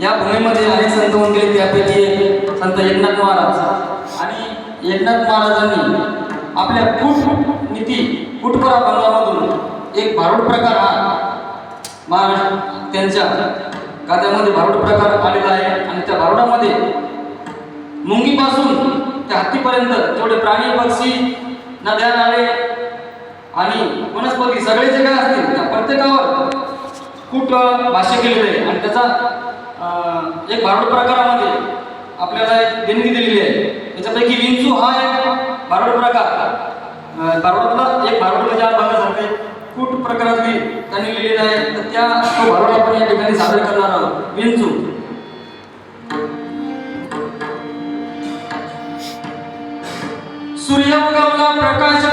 या भूमीमध्ये अनेक संत होऊन गेले त्यापैकी एक संत एकनाथ महाराज. आणि एकनाथ महाराजांनी आपल्या कूट नीती कुटपरा बंगामधून एक भारूड प्रकार हा महाराष्ट्र त्यांच्या गाद्यामध्ये भारूड प्रकार आलेला आहे. आणि त्या भारुडामध्ये मुंगीपासून ते हत्तीपर्यंत जेवढे प्राणी पक्षी नद्या नाले आणि वनस्पती सगळे जे काय असतील त्या प्रत्येकावर कुट भाष्य केलेलं आहे. आणि त्याचा एक भारूड प्रकारामध्ये आपल्याला एक देणगी दिलेली आहे. त्याच्यापैकी विंचू हा एक भारूड प्रकार. भारूडातला एक भारूड म्हणजे आज बघण्यासारखे कूट प्रकारातली त्यांनी लिहिलेलं आहे. तर त्या तो भारूड आपण या ठिकाणी सादर करणार आहोत. विंचू. सूर्य उगवला प्रकाश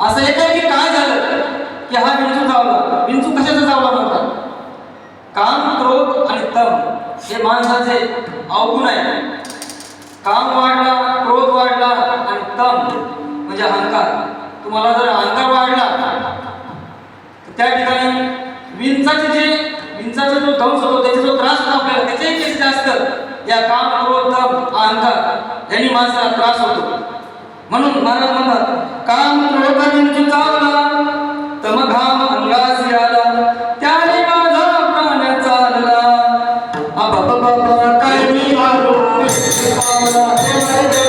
असं एक आहे की काय झालं की हा विंचू चावला विंचू कशाचा चावला म्हणतात काम क्रोध आणि तम हे माणसाचे अवगुण आहे काम वाढला क्रोध वाढला आणि तम म्हणजे अहंकार तुम्हाला जर अहंकार वाढला तर त्या ठिकाणी विंचाचे जे विंचाचा जो ध्वंस होतो त्याचा जो त्रास होतो आपल्याला. त्याच्याही केस जास्त. या काम क्रोध तम अहंकार यांनी माणसाला त्रास होतो. म्हणून महाराज म्हणतात काम क्रोध म्हणजे चावला तम घाम अंगासी आला त्याने माझा प्राण चालला. काय मी आलो विंचू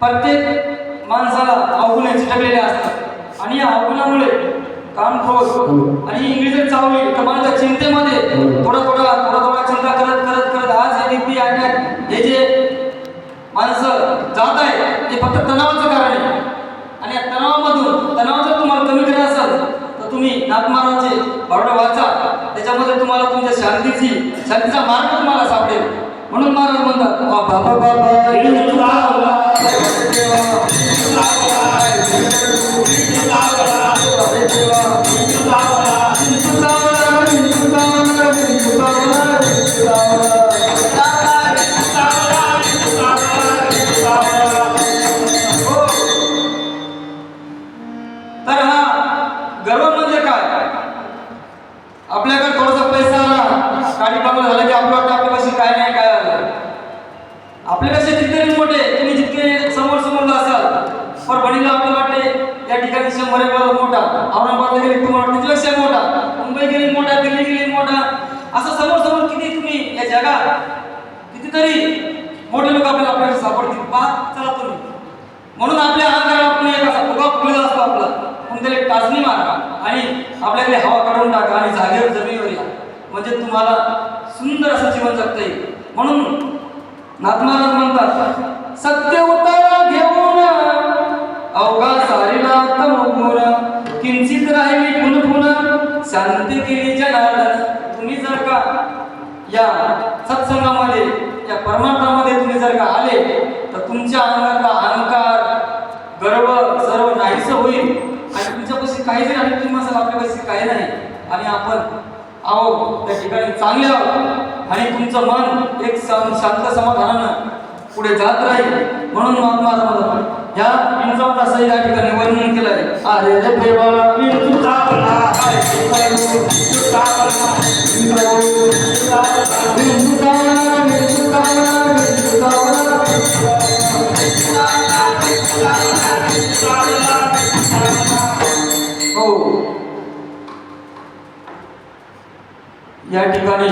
प्रत्येक माणसाला अवगुण चिटकलेले असतात. आणि या अवगुणामुळे काम क्रोध आणि इंग्रजी चावली तर माझ्या चिंतेमध्ये थोडा थोडा थोडा थोडा चिंता करत करत करत आज हे व्यक्ती अटॅक हे जे माणसं जात आहे ते फक्त तणावाचं कारण आहे. आणि या तणावामधून तणाव जर तुम्हाला कमी करायचं असेल तर तुम्ही नाथमाराचे बावडा वाचा. त्याच्यामध्ये तुम्हाला तुमच्या शांतीची शांतीचा मार्ग तुम्हाला सापडेल. म्हणून महाराज म्हणतात "वा बाबा बाबा तर हा म्हणजे काय आपल्याकडे थोडासा पैसा आला. काही बंगला झाला की आपलं काय नाही काय आलं मोठे तुम्ही जितके समोर समोर असाल परभणीला आपल्याला वाटते या ठिकाणी शंभर एक वेळा मोठा औरंगाबादला गेली तुम्हाला वाटतं तिच्यापेक्षा मोठा मुंबई गेली मोठा दिल्ली गेली मोठा. असं समोर समोर किती तुम्ही या जगात कितीतरी मोठे लोक आपल्याला आपल्याला सापडतील. पाच चला तुम्ही. म्हणून आपल्या अंगाला आपण एक असा फुगा फुगलेला असतो आपला. पण त्याला एक टाचणी मारा आणि आपल्याकडे हवा काढून टाका आणि जागेवर जमिनीवर या. म्हणजे तुम्हाला सुंदर असं जीवन जगता येईल. म्हणून नाथ महाराज म्हणतात सत्य उतारा घेऊ शांती केली जनार्दन तुम्ही जर का या सत्संगामध्ये या परमार्थामध्ये तुम्ही जर का आले तर तुमच्या अंगातला अहंकार गर्व सर्व नाहीसं होईल. आणि तुमच्यापाशी काही जरी आणि तुम्ही असाल आपल्यापाशी काही नाही. आणि आपण आहो त्या ठिकाणी चांगले आहोत. आणि तुमचं मन एक शांत समाधानानं पुढे जात राहील. म्हणून महात्मा समाधान ह्या विंचवाचं असं या ठिकाणी वर्णन केलं आहे अरे रे देवा या ठिकाणी